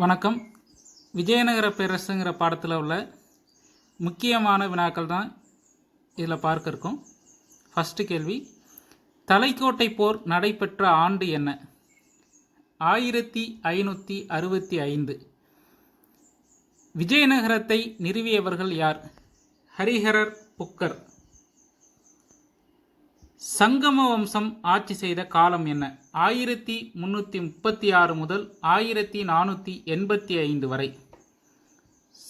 வணக்கம். விஜயநகர பேரரசுங்கிற பாடத்தில் உள்ள முக்கியமான வினாக்கள் தான் இதில் பார்க்க இருக்கோம். ஃபஸ்ட்டு கேள்வி தலைக்கோட்டை போர் நடைபெற்ற ஆண்டு என்ன? ஆயிரத்தி ஐநூற்றி அறுபத்தி ஐந்து. விஜயநகரத்தை நிறுவியவர்கள் யார்? ஹரிஹரர் புக்கர். சங்கம வம்சம் ஆட்சி செய்த காலம் என்ன? ஆயிரத்தி முன்னூற்றி முப்பத்தி ஆறு முதல் ஆயிரத்தி நானூற்றி எண்பத்தி ஐந்து வரை.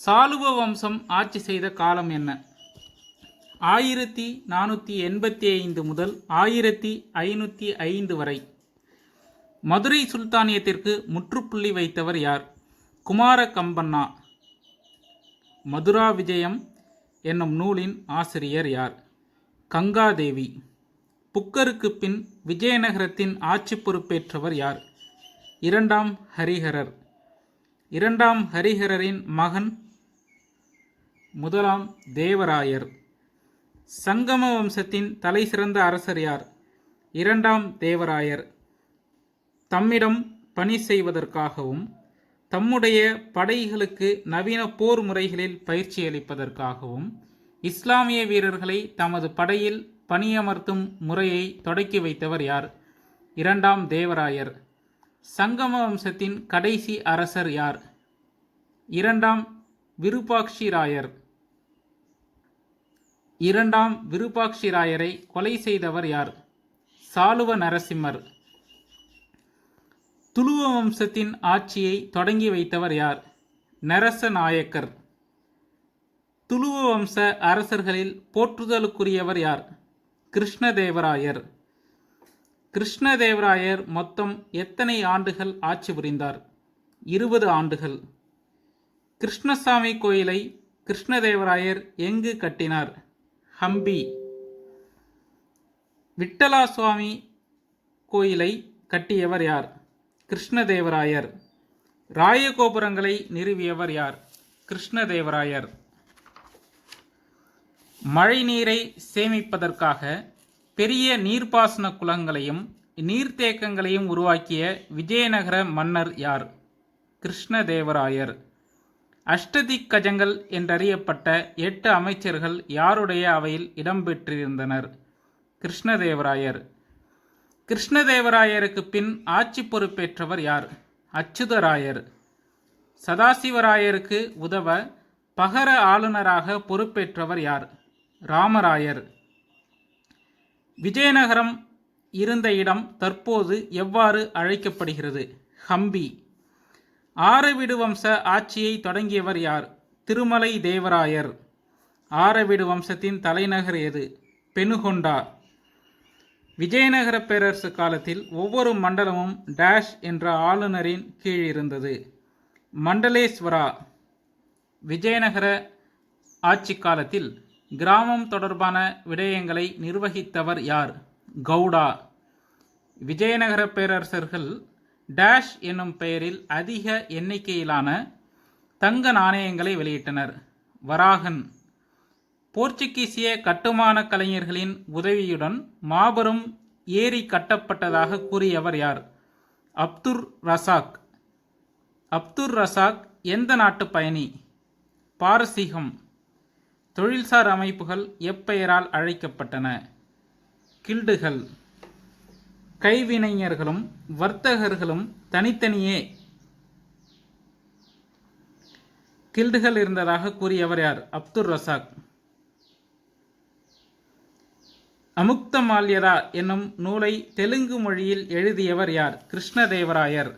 சாலுவ வம்சம் ஆட்சி செய்த காலம் என்ன? ஆயிரத்தி நானூற்றி எண்பத்தி ஐந்து முதல் ஆயிரத்தி ஐநூற்றி ஐந்து வரை. மதுரை சுல்தானியத்திற்கு முற்றுப்புள்ளி வைத்தவர் யார்? குமார கம்பண்ணா மதுரா விஜயம் என்னும் நூலின் ஆசிரியர் யார்? கங்காதேவி. புக்கருக்கு பின் விஜயநகரத்தின் ஆட்சி பொறுப்பேற்றவர் யார்? இரண்டாம் ஹரிஹரர். இரண்டாம் ஹரிஹரரின் மகன் முதலாம் தேவராயர். சங்கம வம்சத்தின் தலை சிறந்த அரசர் யார்? இரண்டாம் தேவராயர். தம்மிடம் பணி செய்வதற்காகவும் தம்முடைய படைகளுக்கு நவீன போர் முறைகளில் பயிற்சி அளிப்பதற்காகவும் இஸ்லாமிய வீரர்களை தமது படையில் பணியமர்த்தும் முறையை தொடக்கி வைத்தவர் யார்? இரண்டாம் தேவராயர். சங்கம வம்சத்தின் கடைசி அரசர் யார்? இரண்டாம் விருபாக்ஷிராயர் இரண்டாம் விருபாக்ஷிராயரை கொலை செய்தவர் யார்? சாலுவ நரசிம்மர். துளுவ வம்சத்தின் ஆட்சியை தொடங்கி வைத்தவர் யார்? நரச நாயக்கர் துளுவ வம்ச அரசர்களில் போற்றுதலுக்குரியவர் யார்? கிருஷ்ணதேவராயர். கிருஷ்ணதேவராயர் மொத்தம் எத்தனை ஆண்டுகள் ஆட்சி புரிந்தார்? இருபது ஆண்டுகள். கிருஷ்ணசாமி கோயிலை கிருஷ்ணதேவராயர் எங்கு கட்டினார்? ஹம்பி. விட்டலா சுவாமி கோயிலை கட்டியவர் யார்? கிருஷ்ணதேவராயர். ராயகோபுரங்களை நிறுவியவர் யார்? கிருஷ்ணதேவராயர். மழைநீரை சேமிப்பதற்காக பெரிய நீர்ப்பாசன குளங்களையும் நீர்த்தேக்கங்களையும் உருவாக்கிய விஜயநகர மன்னர் யார்? கிருஷ்ணதேவராயர். அஷ்டதிக்கஜங்கள் என்றறியப்பட்ட எட்டு அமைச்சர்கள் யாருடைய அவையில் இடம்பெற்றிருந்தனர் கிருஷ்ணதேவராயர். கிருஷ்ணதேவராயருக்கு பின் ஆட்சி பொறுப்பேற்றவர் யார்? அச்சுதராயர். சதாசிவராயருக்கு உதவ பகர ஆளுநராக பொறுப்பேற்றவர் யார்? ராமராயர். விஜயநகரம் இருந்த இடம் தற்போது எவ்வாறு அழைக்கப்படுகிறது? ஹம்பி. ஆரவிடு வம்ச ஆட்சியை தொடங்கியவர் யார்? திருமலை தேவராயர். ஆரவிடு வம்சத்தின் தலைநகர் எது? பெனுகொண்டா விஜயநகர பேரரசு காலத்தில் ஒவ்வொரு மண்டலமும் டேஷ் என்ற ஆளுநரின் கீழ் இருந்தது. மண்டலேஸ்வரா. விஜயநகர ஆட்சி காலத்தில் கிராமம் தொடர்பான விடயங்களை நிர்வகித்தவர் யார்? கவுடா விஜயநகர பேரரசர்கள் டேஷ் என்னும் பெயரில் அதிக எண்ணிக்கையிலான தங்க நாணயங்களை வெளியிட்டனர். வராகன். போர்ச்சுகீசிய கட்டுமான கலைஞர்களின் உதவியுடன் மாபெரும் ஏரி கட்டப்பட்டதாக கூறியவர் யார்? அப்துர் ரசாக். அப்துர் ரசாக் எந்த நாட்டு பயணி? பாரசீகம். தொழில்சார் அமைப்புகள் எப்பெயரால் அழைக்கப்பட்டன? கில்டுகள். கைவினைஞர்களும் வர்த்தகர்களும் தனித்தனியே. கில்டுகள் இருந்ததாக கூறியவர் யார்? அப்துர் ரசாக். அமுக்த மால்யதா என்னும் நூலை தெலுங்கு மொழியில் எழுதியவர் யார்? கிருஷ்ணதேவராயர்.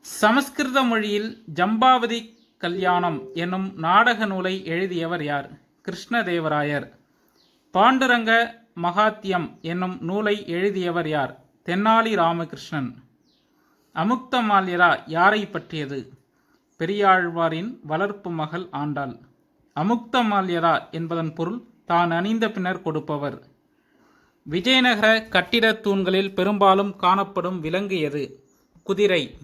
சமஸ்கிருத மொழியில் ஜம்பாவதி கல்யாணம் என்னும் நாடக நூலை எழுதியவர் யார்? கிருஷ்ணதேவராயர். பாண்டுரங்க மகாத்தியம் என்னும் நூலை எழுதியவர் யார்? தென்னாலி ராமகிருஷ்ணன். அமுக்த மால்யதா யாரை பற்றியது? பெரியாழ்வாரின் வளர்ப்பு மகள் ஆண்டாள். அமுக்தமால்யதா என்பதன் பொருள் தான் அணிந்த பின்னர் கொடுப்பவர். விஜயநகர கட்டிடத் தூண்களில் பெரும்பாலும் காணப்படும் விலங்கு எது? குதிரை.